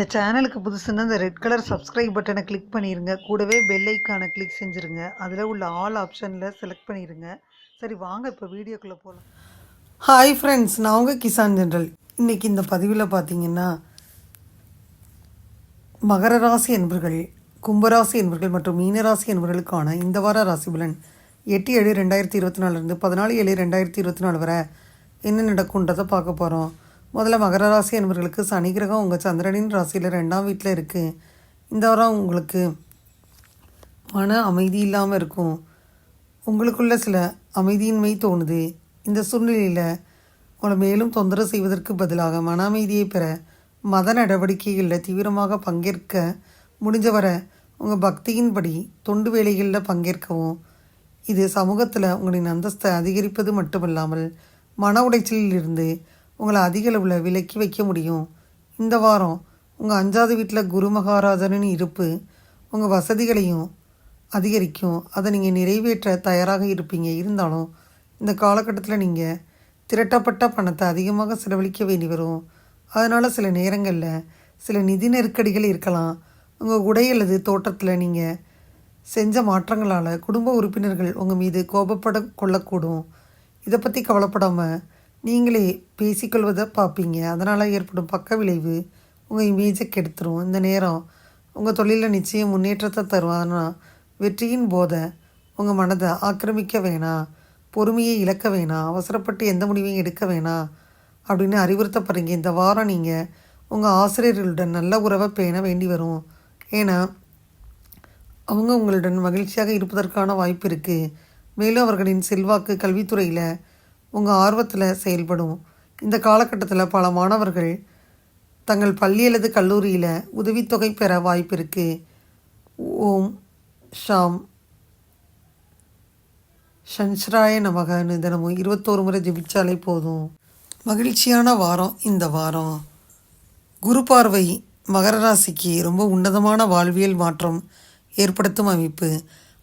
இந்த சேனலுக்கு புதுசுன்னா இந்த ரெட் கலர் சப்ஸ்கிரைப் பட்டனை கிளிக் பண்ணிடுங்க கூடவே பெல் ஐக்கானை கிளிக் செஞ்சுருங்க. அதில் உள்ள ஆல் ஆப்ஷனில் செலக்ட் பண்ணிடுங்க சரி வாங்க இப்போ வீடியோக்குள்ளே போகலாம் ஹாய் ஃப்ரெண்ட்ஸ் நான் உங்கள் கிசான் ஜென்ரல். இன்றைக்கி இந்த பதிவில் பார்த்தீங்கன்னா மகர ராசி என்பர்கள் கும்பராசி என்பர்கள் மற்றும் மீனராசி என்பவர்களுக்கான இந்த வார ராசி பலன் எட்டு ஏழு ரெண்டாயிரத்தி இருபத்தி நாலுலேருந்து பதினாலு ஏழு ரெண்டாயிரத்தி இருபத்தி நாலு வரை என்ன நடக்கும்ன்றதை பார்க்க போகிறோம் முதல்ல மகர ராசி என்பவர்களுக்கு சனி கிரகம் உங்கள் சந்திரனின் ராசியில் ரெண்டாம் வீட்டில் இருக்குது இந்த வாரம் உங்களுக்கு மன அமைதி இல்லாமல் இருக்கும். உங்களுக்குள்ள சில அமைதியின்மை தோணுது. இந்த சூழ்நிலையில் உங்களை மேலும் தொந்தரவு செய்வதற்கு பதிலாக மன அமைதியை பெற மத நடவடிக்கைகளில் தீவிரமாக பங்கேற்க முடிஞ்சவரை உங்கள் பக்தியின்படி தொண்டு வேலைகளில் பங்கேற்கவும். இது சமூகத்தில் உங்களின் அந்தஸ்தை அதிகரிப்பது மட்டுமல்லாமல் மன உடைச்சலில் இருந்து உங்களை அதிக அளவில் விலக்கி வைக்க முடியும். இந்த வாரம் உங்கள் அஞ்சாவது வீட்டில் குரு மகாராஜனின் இருப்பு உங்கள் வசதிகளையும் அதிகரிக்கும். அதை நீங்கள் நிறைவேற்ற தயாராக இருப்பீங்க. இருந்தாலும் இந்த காலகட்டத்தில் நீங்கள் திரட்டப்பட்ட பணத்தை அதிகமாக செலவழிக்க வேண்டி வரும். அதனால் சில நேரங்களில் சில நிதி நெருக்கடிகள் இருக்கலாம். உங்கள் உடை அல்லது தோட்டத்தில் நீங்கள் செஞ்ச மாற்றங்களால் குடும்ப உறுப்பினர்கள் உங்கள் மீது கோபப்பட கொள்ளக்கூடும். இதை பற்றி கவலைப்படாமல் நீங்களே பேசிக்கொள்வதை பார்ப்பீங்க. அதனால் ஏற்படும் பக்க விளைவு உங்கள் இமேஜை கெடுத்துரும். இந்த நேரம் உங்கள் தொழிலில் நிச்சயம் முன்னேற்றத்தை தரும். அதனால் வெற்றியின் போதை உங்கள் மனதை ஆக்கிரமிக்க வேணாம் பொறுமையை இழக்க வேணாம் அவசரப்பட்டு எந்த முடிவையும் எடுக்க வேணாம் அப்படின்னு அறிவுறுத்தப்படுறீங்க. இந்த வாரம் நீங்கள் உங்கள் ஆசிரியர்களுடன் நல்ல உறவை பேண வேண்டி வரும். ஏன்னா அவங்க உங்களுடன் மகிழ்ச்சியாக இருப்பதற்கான வாய்ப்பு இருக்குது மேலும் அவர்களின் செல்வாக்கு கல்வித்துறையில் உங்கள் ஆர்வத்தில் செயல்படும். இந்த காலகட்டத்தில் பல மாணவர்கள் தங்கள் பள்ளி அல்லது கல்லூரியில் உதவித்தொகை பெற வாய்ப்பு இருக்குது ஓம் ஷாம். ஷன்ஸ்ராய நமகன்னு தினமும் இருபத்தோரு முறை ஜெபிச்சாலே போதும். மகிழ்ச்சியான வாரம் இந்த வாரம். குரு பார்வை மகர ராசிக்கு ரொம்ப உன்னதமான வாழ்வியல் மாற்றம் ஏற்படுத்தும் அமைப்பு.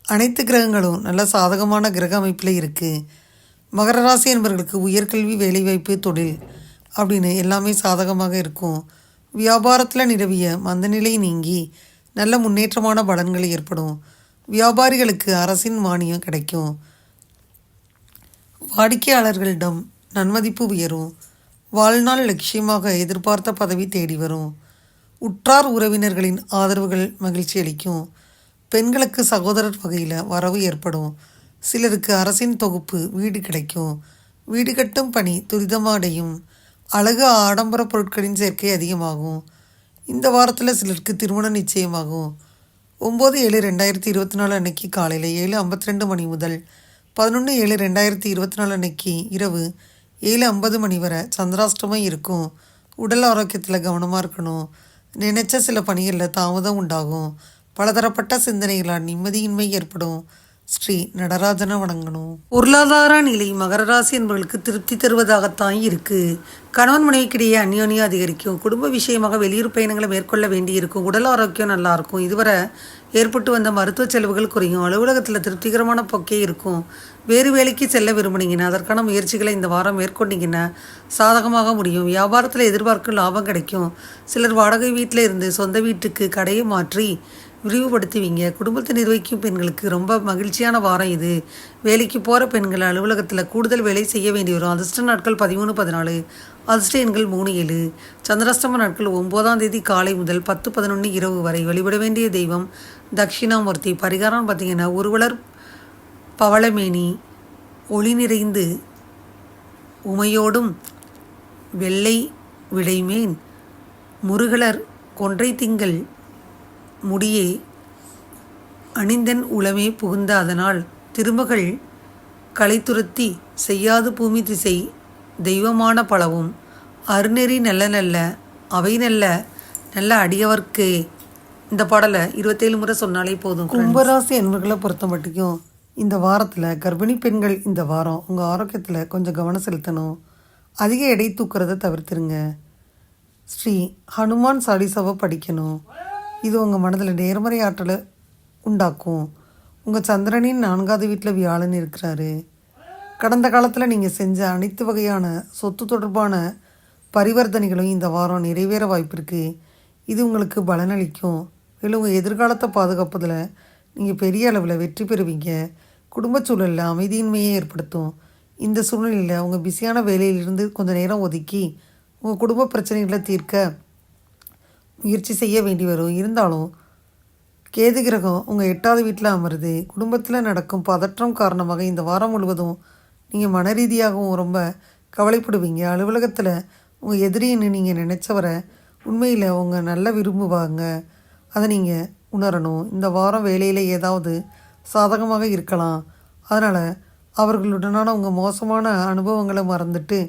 அனைத்து கிரகங்களும் நல்ல சாதகமான கிரக அமைப்பில் இருக்குது மகர ராசி என்பவர்களுக்கு உயர்கல்வி வேலைவாய்ப்பு தொழில் அப்படின்னு எல்லாமே சாதகமாக இருக்கும். வியாபாரத்தில் நிலவிய மந்தநிலை நீங்கி நல்ல முன்னேற்றமான பலன்கள் ஏற்படும். வியாபாரிகளுக்கு அரசின் மானியம் கிடைக்கும். வாடிக்கையாளர்களிடம் நன்மதிப்பு உயரும். வாழ்நாள் லட்சியமாக எதிர்பார்த்த பதவி தேடி வரும். உற்றார் உறவினர்களின் ஆதரவுகள் மகிழ்ச்சி அளிக்கும். பெண்களுக்கு சகோதரர் வகையில் வரவு ஏற்படும். சிலருக்கு அரசின் தொகுப்பு வீடு கிடைக்கும். வீடு கட்டும் பணி துரிதமடையும். அழகு ஆடம்பர பொருட்களின் சேர்க்கை அதிகமாகும். இந்த வாரத்தில் சிலருக்கு திருமணம் நிச்சயமாகும். ஒம்பது ஏழு ரெண்டாயிரத்தி இருபத்தி நாலு அன்னைக்கு காலையில் ஏழு ஐம்பத்தி ரெண்டு மணி முதல் பதினொன்று ஏழு ரெண்டாயிரத்தி இருபத்தி நாலு அன்னைக்கு இரவு ஏழு ஐம்பது மணி வரை சந்திராஷ்டமம் இருக்கும். உடல் ஆரோக்கியத்தில் கவனமாக இருக்கணும். நினைச்ச சில பணிகளில் தாமதம் உண்டாகும். பலதரப்பட்ட சிந்தனைகளால் நிம்மதியின்மை ஏற்படும். ஸ்ரீ நடராஜனை வணங்கணும். பொருளாதார நிலை மகர ராசி என்பவர்களுக்கு திருப்தி தருவதாகத்தான் இருக்கு. கணவன் மனைவிக்கிடையே அந்யோன்யம் அதிகரிக்கும். குடும்ப விஷயமாக வெளியூர் பயணங்களை மேற்கொள்ள வேண்டியிருக்கும். உடல் ஆரோக்கியம் நல்லா இருக்கும் இதுவரை ஏற்பட்டு வந்த மருத்துவ செலவுகள் குறையும். அலுவலகத்தில் திருப்திகரமான போக்கே இருக்கும். வேறு வேலைக்கு செல்ல விரும்புனீங்கன்னா அதற்கான முயற்சிகளை இந்த வாரம் மேற்கொண்டீங்கன்னா சாதகமாக முடியும். வியாபாரத்தில் எதிர்பார்க்கும் லாபம் கிடைக்கும். சிலர் வாடகை வீட்டில் இருந்து சொந்த வீட்டுக்கு கடையை மாற்றி விரிவுபடுத்துவீங்க. குடும்பத்தை நிர்வகிக்கும் பெண்களுக்கு ரொம்ப மகிழ்ச்சியான வாரம் இது. வேலைக்கு போகிற பெண்கள் அலுவலகத்தில் கூடுதல் வேலை செய்ய வேண்டி வரும். அதிர்ஷ்ட நாட்கள் பதிமூணு பதினாலு. அதிர்ஷ்ட எண்கள் மூணு ஏழு. சந்திராஷ்டம நாட்கள் ஒம்போதாம் தேதி காலை முதல் பத்து பதினொன்று இரவு வரை வழிபட வேண்டிய தெய்வம் தட்சிணாமூர்த்தி. பரிகாரம் பார்த்தீங்கன்னா ஒருவலர் பவளமேனி ஒளி நிறைந்து உமையோடும் வெள்ளை விடைமேன் முருகலர் கொன்றை திங்கள் முடியே அணிந்தன் உளமே புகுந்த அதனால் திருமகள் களைத்துரத்தி செய்யாது பூமி திசை தெய்வமான பலவும். அருநெறி நல்ல நல்ல அவை நல்ல நல்ல அடியவர்க்கே. இந்த பாடலை இருபத்தேழு முறை சொன்னாலே போதும் கும்பராசி என்பர்களை பொறுத்த மட்டுக்கும் இந்த வாரத்தில் கர்ப்பிணி பெண்கள் இந்த வாரம் உங்கள் ஆரோக்கியத்தில் கொஞ்சம் கவனம் செலுத்தணும். அதிக எடை தூக்குறதை தவிர்த்துருங்க. ஸ்ரீ ஹனுமான் சாலிசாவை படிக்கணும். இது உங்கள் மனதில் நேர்மறை ஆற்றலை உண்டாக்கும். உங்கள் சந்திரனின் நான்காவது வீட்டில் வியாழன் இருக்கிறாரு. கடந்த காலத்தில் நீங்கள் செஞ்ச அனைத்து வகையான சொத்து தொடர்பான பரிவர்த்தனைகளும் இந்த வாரம் நிறைவேற வாய்ப்பு இருக்குது இது உங்களுக்கு பலனளிக்கும். மேலும் உங்கள் எதிர்காலத்தை பாதுகாப்பதில் நீங்கள் பெரிய அளவில் வெற்றி பெறுவீங்க. குடும்ப சூழலில் அமைதியின்மையை ஏற்படுத்தும். இந்த சூழ்நிலையில் உங்கள் பிஸியான வேலையிலிருந்து கொஞ்சம் நேரம் ஒதுக்கி உங்கள் குடும்ப பிரச்சனைகளை தீர்க்க முயற்சி செய்ய வேண்டி வரும். இருந்தாலும் கேது கிரகம் உங்கள் எட்டாவது வீட்டில் அமருது. குடும்பத்தில் நடக்கும் பதற்றம் காரணமாக இந்த வாரம் முழுவதும் நீங்கள் மன ரீதியாகவும் ரொம்ப கவலைப்படுவீங்க. அலுவலகத்தில் உங்கள் எதிரின்னு நீங்கள் நினச்சவரை உண்மையில் அவங்க நல்ல விரும்புவாங்க. அதை நீங்கள் உணரணும். இந்த வாரம் வேலையில் ஏதாவது சாதகமாக இருக்கலாம். அதனால் அவர்களுடனான உங்கள் மோசமான அனுபவங்களை மறந்துட்டு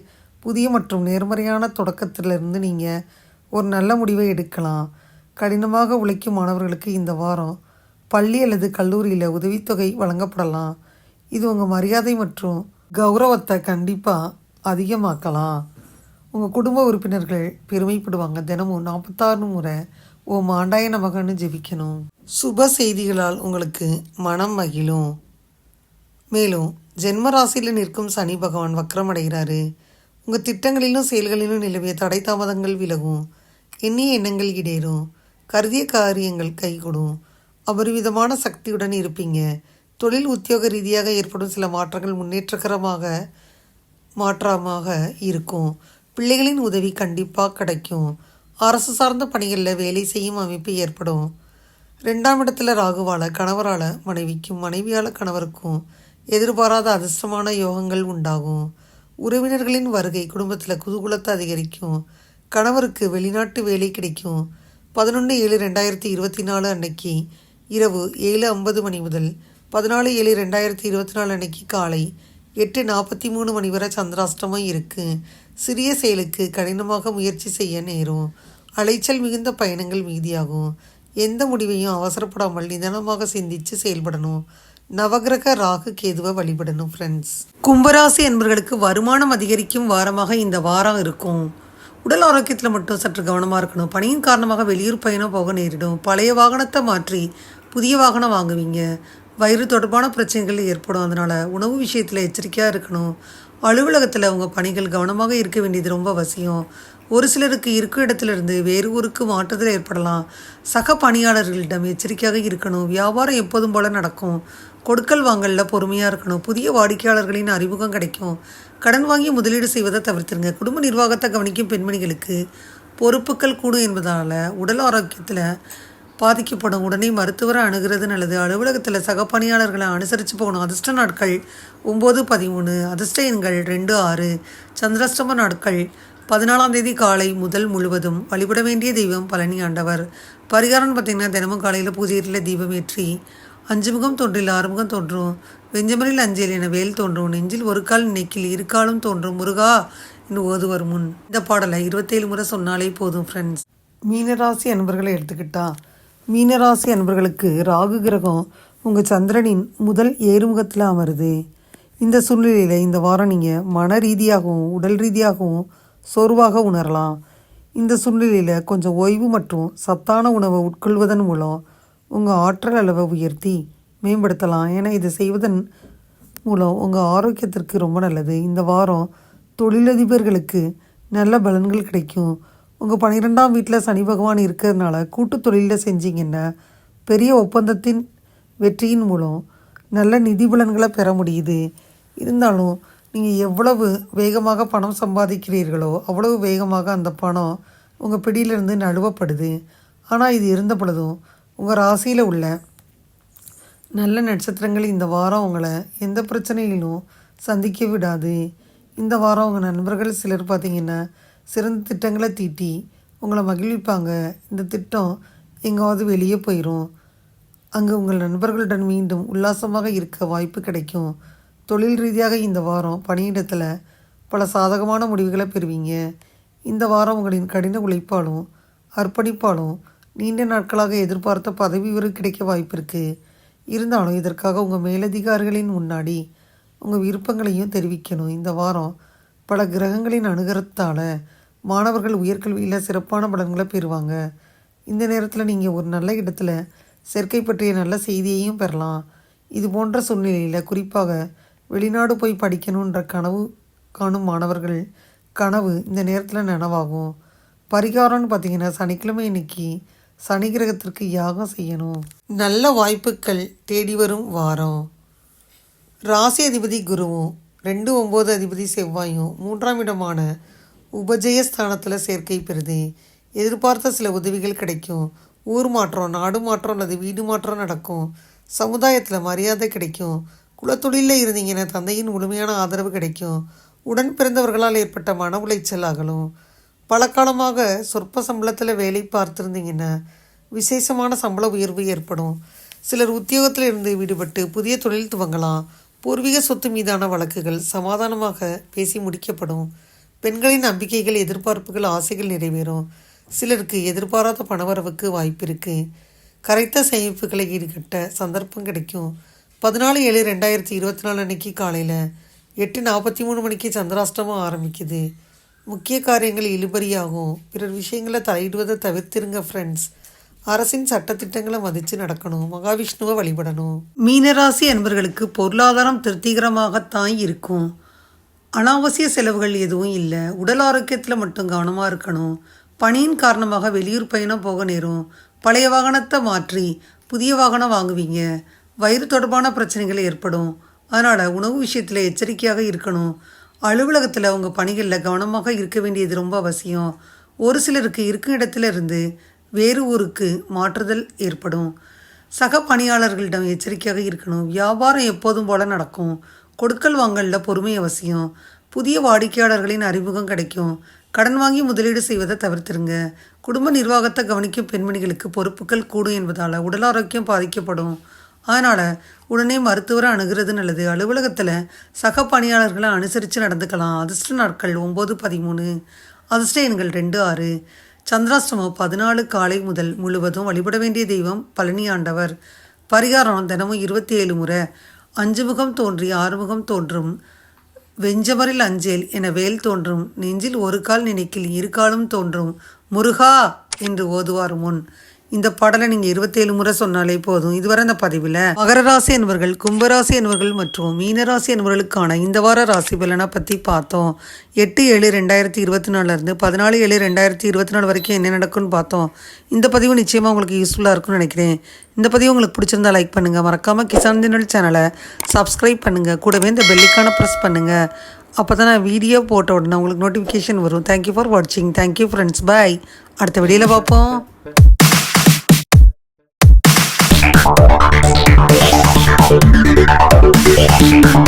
புதிய மற்றும் நேர்மறையான தொடக்கத்திலிருந்து நீங்கள் ஒரு நல்ல முடிவை எடுக்கலாம். கடினமாக உழைக்கும் மாணவர்களுக்கு இந்த வாரம் பள்ளி அல்லது கல்லூரியில் உதவித்தொகை வழங்கப்படலாம். இது உங்கள் மரியாதை மற்றும் கௌரவத்தை கண்டிப்பாக அதிகமாக்கலாம். உங்கள் குடும்ப உறுப்பினர்கள் பெருமைப்படுவாங்க. தினமும் நாற்பத்தாறு முறை ஓ மாண்டாயன நமகன்னு ஜெபிக்கணும். சுப செய்திகளால் உங்களுக்கு மனம் மகிழும். மேலும் ஜென்ம ராசியில் நிற்கும் சனி பகவான் வக்ரமடைகிறாரு. உங்கள் திட்டங்களிலும் செயல்களிலும் நிலவிய தடை தாமதங்கள் விலகும். எண்ணிய எண்ணங்கள் இடேறும் கருதிய காரியங்கள் கைகூடும். அபரிவிதமான சக்தியுடன் இருப்பீங்க. தொழில் உத்தியோக ரீதியாக ஏற்படும் சில மாற்றங்கள் முன்னேற்றகரமாக மாற்றமாக இருக்கும். பிள்ளைகளின் உதவி கண்டிப்பாக கிடைக்கும். அரசு சார்ந்த பணிகளில் வேலை செய்யும் அமைப்பு ஏற்படும். ரெண்டாம் இடத்துல ராகுவால கணவரால் மனைவிக்கும் மனைவியால் கணவருக்கும் எதிர்பாராத அதிர்ஷ்டமான யோகங்கள் உண்டாகும். உறவினர்களின் வருகை குடும்பத்தில் குதூகுலத்தை அதிகரிக்கும். கணவருக்கு வெளிநாட்டு வேலை கிடைக்கும். பதினொன்று ஏழு ரெண்டாயிரத்தி இருபத்தி நாலு அன்னைக்கு இரவு ஏழு ஐம்பது மணி முதல் பதினாலு ஏழு ரெண்டாயிரத்தி இருபத்தி நாலு அன்னைக்கு காலை எட்டு நாற்பத்தி மூணு மணி வரை சந்திராஷ்டமம் இருக்குது சிறிய செயலுக்கு கடினமாக முயற்சி செய்ய நேரும். அலைச்சல் மிகுந்த பயணங்கள் மீதியாகும். எந்த முடிவையும் அவசரப்படாமல் நிதானமாக சிந்தித்து செயல்படணும். நவகிரக ராகு கேதுவை வழிபடணும் ஃப்ரெண்ட்ஸ் கும்பராசி என்பவர்களுக்கு வருமானம் அதிகரிக்கும் வாரமாக இந்த வாரம் இருக்கும். உடல் ஆரோக்கியத்தில் மட்டும் சற்று கவனமாக இருக்கணும். பணியின் காரணமாக வெளியூர் பயணம் போக நேரிடும். பழைய வாகனத்தை மாற்றி புதிய வாகனம் வாங்குவீங்க. வயிறு தொடர்பான பிரச்சனைகள் ஏற்படும். அதனால் உணவு விஷயத்தில் எச்சரிக்கையாக இருக்கணும். அலுவலகத்தில் உங்கள் பணிகள் கவனமாக இருக்க வேண்டியது ரொம்ப அவசியம். ஒரு சிலருக்கு இருக்கும் இடத்துலேருந்து வேறு ஊருக்கு மாற்றத்தில் ஏற்படலாம். சக பணியாளர்களிடம் எச்சரிக்கையாக இருக்கணும். வியாபாரம் எப்போதும் போல் நடக்கும். கொடுக்கல் வாங்கலில் பொறுமையாக இருக்கணும். புதிய வாடிக்கையாளர்களின் அறிமுகம் கிடைக்கும். கடன் வாங்கி முதலீடு செய்வதை தவிர்த்துருங்க. குடும்ப நிர்வாகத்தை கவனிக்கும் பெண்மணிகளுக்கு பொறுப்புகள் கூடும் என்பதால் உடல் ஆரோக்கியத்தில் பாதிக்கப்படும். உடனே மருத்துவரை அணுகிறது நல்லது. அலுவலகத்தில் சக பணியாளர்களை அனுசரித்து போகணும். அதிர்ஷ்ட நாட்கள் ஒம்பது பதிமூணு. அதிர்ஷ்ட எண்கள் ரெண்டு ஆறு. சந்திராஷ்டம நாட்கள் பதினாலாம் தேதி காலை முதல் முழுவதும் வழிபட வேண்டிய தெய்வம் பழனி ஆண்டவர். பரிகாரம் பார்த்திங்கன்னா தினமும் காலையில் பூஜையில் தீபம் ஏற்றி அஞ்சு முகம் தோன்றில் ஆறுமுகம் தோன்றும். வெஞ்சமரில் அஞ்சில் என வேல் தோன்றும். நெஞ்சில் ஒரு கால் நினைக்கில் இரு காலும் தோன்றும். முருகா என்று ஓதுவர் முன். இந்த பாடலை இருபத்தேழு முறை சொன்னாலே போதும் ஃப்ரெண்ட்ஸ் மீனராசி அன்பர்களை எடுத்துக்கிட்டா மீனராசி அன்பர்களுக்கு ராகு கிரகம் உங்கள் சந்திரனின் முதல் ஏறுமுகத்தில் அமருது இந்த சூழ்நிலையில் இந்த வாரம் நீங்கள் மன ரீதியாகவும் உடல் ரீதியாகவும் சோர்வாக உணரலாம். இந்த சூழ்நிலையில் கொஞ்சம் ஓய்வு மற்றும் சத்தான உணவை உட்கொள்வதன் மூலம் உங்கள் ஆற்றல் அளவை உயர்த்தி மேம்படுத்தலாம். ஏன்னா இதை செய்வதன் மூலம் உங்கள் ஆரோக்கியத்திற்கு ரொம்ப நல்லது. இந்த வாரம் தொழிலதிபர்களுக்கு நல்ல பலன்கள் கிடைக்கும். உங்கள் பன்னிரெண்டாம் வீட்டில் சனி பகவான் இருக்கிறதுனால கூட்டு தொழிலில் செஞ்சிங்கன்னா பெரிய ஒப்பந்தத்தின் வெற்றியின் மூலம் நல்ல நிதி பலன்களை பெற முடியுது. இருந்தாலும் நீங்கள் எவ்வளவு வேகமாக பணம் சம்பாதிக்கிறீர்களோ அவ்வளவு வேகமாக அந்த பணம் உங்கள் பிடியிலிருந்து நழுவப்படுது. ஆனால் இது இருந்த பொழுதும் உங்கள் ராசியில் உள்ள நல்ல நட்சத்திரங்கள் இந்த வாரம் உங்களை எந்த பிரச்சனையிலும் சந்திக்க விடாது. இந்த வாரம் உங்கள் நண்பர்கள் சிலர் பார்த்தீங்கன்னா சிறந்த திட்டங்களை தீட்டி உங்களை மகிழ்விப்பாங்க. இந்த திட்டம் எங்காவது வெளியே போயிடும் அங்கு உங்கள் நண்பர்களுடன் மீண்டும் உல்லாசமாக இருக்க வாய்ப்பு கிடைக்கும். தொழில் ரீதியாக இந்த வாரம் பணியிடத்தில் பல சாதகமான முடிவுகளை பெறுவீங்க. இந்த வாரம் உங்களின் கடின உழைப்பாலும் அர்ப்பணிப்பாலும் நீண்ட நாட்களாக எதிர்பார்த்த பதவி உயர்வு கிடைக்க வாய்ப்பு இருக்குது இருந்தாலும் இதற்காக உங்கள் மேலதிகாரிகளின் முன்னாடி உங்கள் விருப்பங்களையும் தெரிவிக்கணும். இந்த வாரம் பல கிரகங்களின் அனுகரத்தால் மாணவர்கள் உயர்கல்வியில் சிறப்பான பலன்களை பெறுவாங்க. இந்த நேரத்தில் நீங்கள் ஒரு நல்ல இடத்துல சேர்க்கை பற்றிய நல்ல செய்தியையும் பெறலாம். இது போன்ற சூழ்நிலையில் குறிப்பாக வெளிநாடு போய் படிக்கணுன்ற கனவு காணும் மாணவர்கள் கனவு இந்த நேரத்தில் நனவாகும். பரிகாரம்னு பார்த்தீங்கன்னா சனிக்கிழமை இன்னைக்கு சனி கிரகத்திற்கு யாகம் செய்யணும். நல்ல வாய்ப்புகள் தேடி வரும் வாரம். ராசி அதிபதி குருவும் ரெண்டு ஒம்பது அதிபதி செவ்வாயும் மூன்றாம் இடமான உபஜய ஸ்தானத்தில் சேர்க்கை பெறுது. எதிர்பார்த்த சில உதவிகள் கிடைக்கும். ஊர் மாற்றம் நாடு மாற்றம் அல்லது வீடு மாற்றம் நடக்கும். சமுதாயத்தில் மரியாதை கிடைக்கும். குலத்தொழிலில் இருந்தீங்கன்னா தந்தையின் முழுமையான ஆதரவு கிடைக்கும். உடன் பிறந்தவர்களால் ஏற்பட்ட மன உளைச்சல் அகலும். பல காலமாக சொற்ப சம்பளத்தில் வேலை பார்த்துருந்தீங்கன்னா விசேஷமான சம்பள உயர்வு ஏற்படும். சிலர் உத்தியோகத்தில் இருந்து விடுபட்டு புதிய தொழில் துவங்கலாம். பூர்வீக சொத்து மீதான வழக்குகள் சமாதானமாக பேசி முடிக்கப்படும். பெண்களின் நம்பிக்கைகள் எதிர்பார்ப்புகள் ஆசைகள் நிறைவேறும். சிலருக்கு எதிர்பாராத பணவரவுக்கு வாய்ப்பு இருக்குது கரைத்த சேமிப்புகளை ஈடுகட்ட சந்தர்ப்பம் கிடைக்கும். பதினாலு ஏழு ரெண்டாயிரத்தி இருபத்தி நாலு அன்னைக்கு காலையில் எட்டு நாற்பத்தி மூணு மணிக்கு சந்திராஷ்டமம் ஆரம்பிக்குது. முக்கிய காரியங்கள் இழுபறியாகும். பிறர் விஷயங்களை தலையிடுவதை தவிர்த்திருங்க ஃப்ரெண்ட்ஸ் அரசின் சட்டத்திட்டங்களை மதித்து நடக்கணும். மகாவிஷ்ணுவை வழிபடணும். மீனராசி என்பவர்களுக்கு பொருளாதாரம் திருப்திகரமாகத்தான் இருக்கும். அனாவசிய செலவுகள் எதுவும் இல்லை. உடல் ஆரோக்கியத்தில் மட்டும் கவனமாக இருக்கணும். பணியின் காரணமாக வெளியூர் பயணம் போக நேரும். பழைய வாகனத்தை மாற்றி புதிய வாகனம் வாங்குவீங்க. வயிறு தொடர்பான பிரச்சனைகள் ஏற்படும். அதனால் உணவு விஷயத்தில் எச்சரிக்கையாக இருக்கணும். அலுவலகத்தில் அவங்க பணிகளில் கவனமாக இருக்க வேண்டியது ரொம்ப அவசியம். ஒரு சிலருக்கு இருக்கும் இடத்துல இருந்து வேறு ஊருக்கு மாற்றுதல் ஏற்படும். சக பணியாளர்களிடம் எச்சரிக்கையாக இருக்கணும். வியாபாரம் எப்போதும் போல நடக்கும். கொடுக்கல் வாங்கலில் பொறுமை அவசியம். புதிய வாடிக்கையாளர்களின் அறிமுகம் கிடைக்கும். கடன் வாங்கி முதலீடு செய்வதை தவிர்த்துருங்க. குடும்ப நிர்வாகத்தை கவனிக்கும் பெண்மணிகளுக்கு பொறுப்புகள் கூடும் என்பதால் உடல் ஆரோக்கியம் பாதிக்கப்படும். அதனால் உடனே மருத்துவரை அணுகிறது நல்லது. அலுவலகத்தில் சக பணியாளர்களை அனுசரித்து நடந்துக்கலாம். அதிர்ஷ்ட நாட்கள் ஒம்பது பதிமூணு. அதிர்ஷ்ட எண்கள் ரெண்டு ஆறு. சந்திராஷ்டமம் பதினாலு காலை முதல் முழுவதும் வழிபட வேண்டிய தெய்வம் பழனி ஆண்டவர். பரிகாரம் தினமும் இருபத்தி ஏழு முறை. அஞ்சு முகம் தோன்றி ஆறுமுகம் தோன்றும். வெஞ்சமரில் அஞ்சேல் என வேல் தோன்றும். நெஞ்சில் ஒரு கால் நினைக்கில் இரு காலும் தோன்றும். முருகா என்று ஓதுவார் முன். இந்த பாடலை நீங்கள் இருபத்தேழு முறை சொன்னாலே போதும். இதுவரை இந்த பதிவில் மகர ராசி என்பவர்கள் கும்பராசி என்பவர்கள் மற்றும் மீனராசி என்பவர்களுக்கான இந்த வார ராசி பலனை பற்றி பார்த்தோம். எட்டு ஏழு ரெண்டாயிரத்தி இருபத்தி நாலுலேருந்து பதினாலு ஏழு ரெண்டாயிரத்தி இருபத்தி நாலு வரைக்கும் என்ன நடக்கும்னு பார்த்தோம். இந்த பதிவு நிச்சயமாக உங்களுக்கு யூஸ்ஃபுல்லாக இருக்கும்னு நினைக்கிறேன். இந்த பதிவு உங்களுக்கு பிடிச்சிருந்தா லைக் பண்ணுங்கள் மறக்காமல் கிசான் தினல் சேனலை சப்ஸ்கிரைப் பண்ணுங்கள் கூடவே இந்த பெல்லிக்கான ப்ரெஸ் பண்ணுங்கள் அப்போ தான் நான் வீடியோ போட்ட உடனே உங்களுக்கு நோட்டிஃபிகேஷன் வரும். தேங்க்யூ ஃபார் வாட்சிங் தேங்க்யூ ஃப்ரெண்ட்ஸ் பாய் அடுத்த வீடியோவில் பார்ப்போம். 私たちは全部食べていきたい。